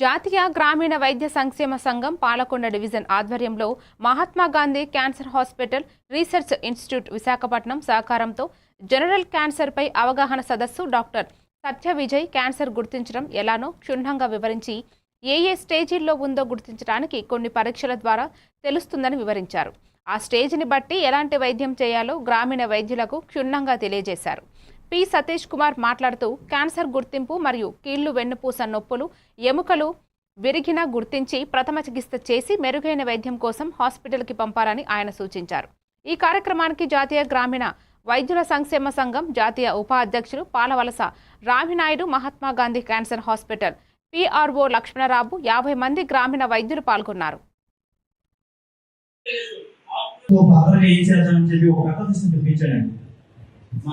జాతీయ గ్రామీణ వైద్య సంక్షేమ సంఘం పాలకొండ డివిజన్ ఆధ్వర్యంలో Mahatma Gandhi cancer hospital research institute Visakhapatnam సహకారంతో జనరల్ క్యాన్సర్పై అవగాహన సదస్సు డాక్టర్ సత్య విజయ్ క్యాన్సర్ గుర్తించడం ఎలానో క్షుణ్ణంగా వివరించి ఏ ఏ స్టేజీల్లో ఉందో గుర్తించడానికి కొన్ని పరీక్షల ద్వారా తెలుస్తుందని వివరించారు. ఆ స్టేజిని బట్టి ఎలాంటి వైద్యం చేయాలో గ్రామీణ వైద్యులకు క్షుణ్ణంగా తెలియజేశారు. పి సతీష్ కుమార్ మాట్లాడుతూ క్యాన్సర్ గుర్తింపు మరియు కీళ్ళు వెన్నుపూస నొప్పులు ఎముకలు విరిగిన గుర్తించి ప్రథమ చికిత్స చేసి మెరుగైన వైద్యం కోసం హాస్పిటల్కి పంపాలని ఆయన సూచించారు. ఈ కార్యక్రమానికి జాతీయ గ్రామీణ వైద్యుల సంక్షేమ సంఘం జాతీయ ఉపాధ్యక్షులు Palavalasa Raminaidu Mahatma Gandhi cancer hospital PRO Lakshmana Rao యాభై మంది గ్రామీణ వైద్యులు పాల్గొన్నారు.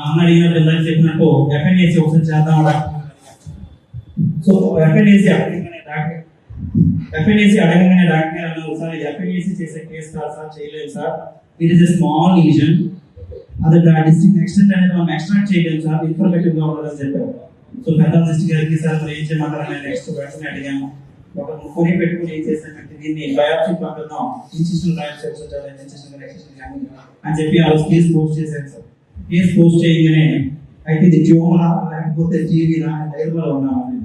అన్న అడిగినట్టు ఇందాక చెప్పినట్టు ఎఫ్ఎన్ఏసి ఒకసారి చేద్దాం సో ఎఫ్ఎన్ఏసి అడగగానే డాక్టర్ ఎఫ్ఎన్ఏసి అడగగానే డాక్టర్ గారు అన్నారు సార్ ఎఫ్ఎన్ఏసి చేసే కేసు కాదు సార్ చేయలేదు sir it is a small lesion అది డిస్ట్రిక్ట్ ఎక్స్టెంట్ అనేది మనం ఎక్స్ట్రాక్ట్ చేయలేము సార్ ఇన్ఫర్మేటివ్ గా ఉండదని చెప్పారు సో పెద్ద డిస్ట్రిక్ట్ గారికి సార్ మరి ఏం చేయమంటారు నేను నెక్స్ట్ వెంటనే అడిగాము ఒక కొని పెట్టుకుని ఏం చేశానంటే దీన్ని బయాప్సీ పంపిద్దాం ఇన్సిషన్ బయాప్సీ వచ్చారు ఇన్సిషన్ ఎక్సిషన్ కానీ అని చెప్పి ఆ రోజు కేసు పోస్ట్ చేశాను సార్ కేసు పోస్ట్ చేయగానే అయితే ఇది ట్యూమరా లేకపోతే టీవీనా ధైర్యంలో ఉన్నామని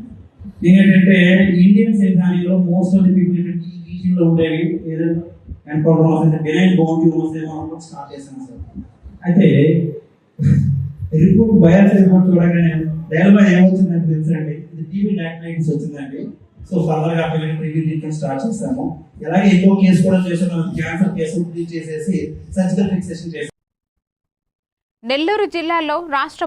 ఏంటంటే ఇండియన్ సెంటానీలో మోస్ట్ ఆఫ్ ది పీపుల్ ఏంటంటే ఈ రీజియన్లో ఉండేవి. ఏదైనా ఎన్కౌంటర్ అంటే బెనైన్ బోన్ ట్యూమర్స్ ఏమో స్టార్ట్ చేశాను సార్ అయితే రిపోర్ట్ బయాప్సీ రిపోర్ట్ చూడగానే డైల్మా ఏమొచ్చిందంటే తెలుసండి. ఇది టీవీ డయాగ్నైటిస్ వచ్చిందండి. సో ఫర్దర్గా పిల్లలకి రివ్యూ ట్రీట్మెంట్ స్టార్ట్ చేస్తాము ఎలాగే ఎక్కువ కేసు కూడా చేసాము క్యాన్సర్ కేసు ట్రీట్ చేసేసి సర్జికల్ ఫిక్సేషన్ చేసి నెల్లూరు జిల్లాలో రాష్ట్ర